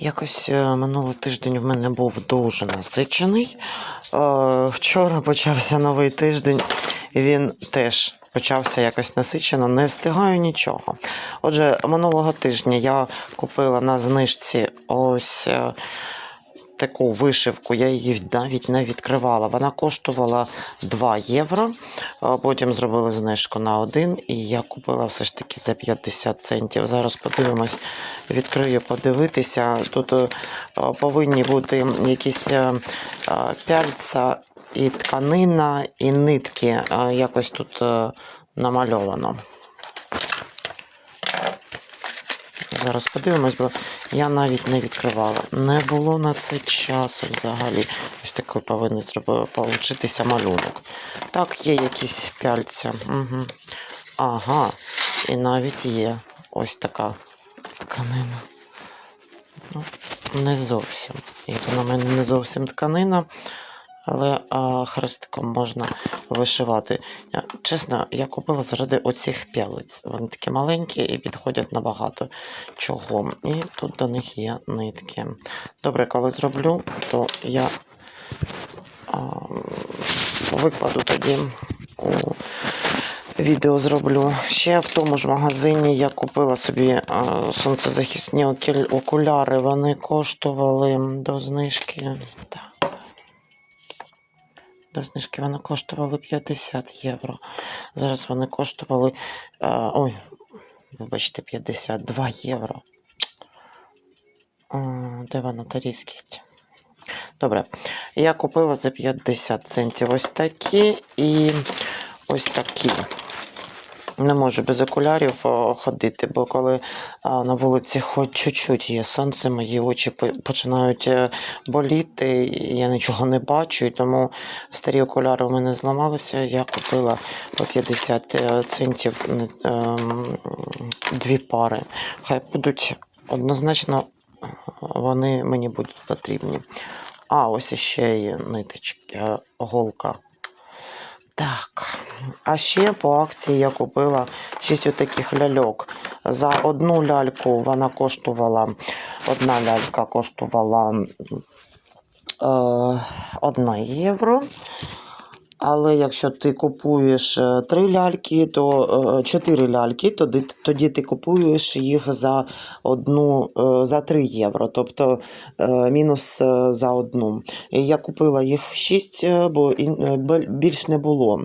Якось е, минулий тиждень в мене був дуже насичений. Е, Вчора почався новий тиждень, і він теж почався якось насичено. Не встигаю нічого. Отже, минулого тижня я купила на знижці ось. Таку вишивку, я її навіть не відкривала. Вона коштувала 2 євро. Потім зробили знижку на 1, і я купила все ж таки за 50 центів. Зараз подивимось, відкрию подивитися. Тут е, повинні бути якісь е, е, пяльця і тканина, і нитки. Якось тут намальовано. Зараз подивимось, бо я навіть не відкривала. Не було на це часу взагалі. Ось такий повинен получитися малюнок. Так, є якісь пяльця. Угу. Ага, і навіть є ось така тканина. Ну, не зовсім. Як на мене не зовсім тканина, але а, хрестиком можна вишивати. Чесно, я купила заради оцих пялиць. Вони такі маленькі і підходять набагато чого. І тут до них є нитки. Добре, коли зроблю, то я а, викладу тоді у відео зроблю. Ще в тому ж магазині я купила собі а, сонцезахисні окуляри. Вони коштували до знижки. Так. До знижки вони коштували 50 євро. Зараз вони коштували. А, ой, вибачте, 52 євро. Де вона та різкість? Добре. Я купила за 50 центів ось такі і ось такі. Не можу без окулярів ходити, бо коли на вулиці хоч чуть-чуть є сонце, мої очі починають е, боліти, я нічого не бачу, і тому старі окуляри у мене зламалися. Я купила по 50 е, центів ем, дві пари. Хай будуть однозначно, е, вони мені будуть потрібні. А, ось іще є ниточки, е, голка. Так. А ще по акції я купила 6 отаких ляльок. За одну ляльку вона коштувала, одна лялька коштувала е, 1 євро. Але якщо ти купуєш е, три ляльки, то е, чотири ляльки, тоді, тоді ти купуєш їх за одну е, за 3 євро, тобто е, мінус е, за одну. Я купила їх 6, бо е, більш не було.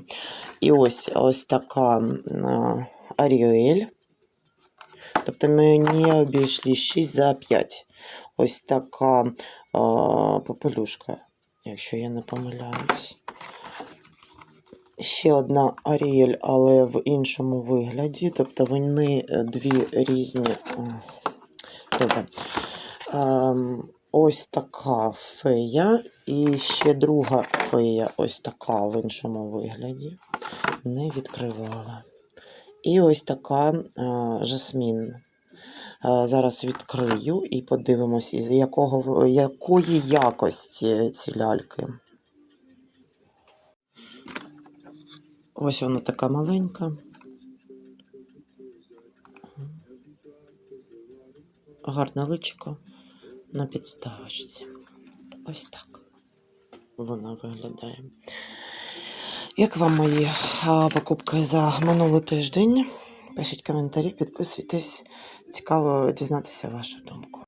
І ось ось така е, Аріель. Тобто мені обійшли 6 за 5. Ось така е, попелюшка, якщо я не помиляюсь. Ще одна Аріель, але в іншому вигляді. Тобто вони е, дві різні. Добре. Ем, ось така фея. І ще друга фея, ось така в іншому вигляді. Не відкривала. І ось така е, жасмін. Е, Зараз відкрию і подивимось, із якого, якої якості ці ляльки. Ось вона така маленька. Гарне личико на підставочці. Ось так вона виглядає. Як вам мої покупки за минулий тиждень? Пишіть коментарі, підписуйтесь. Цікаво дізнатися вашу думку.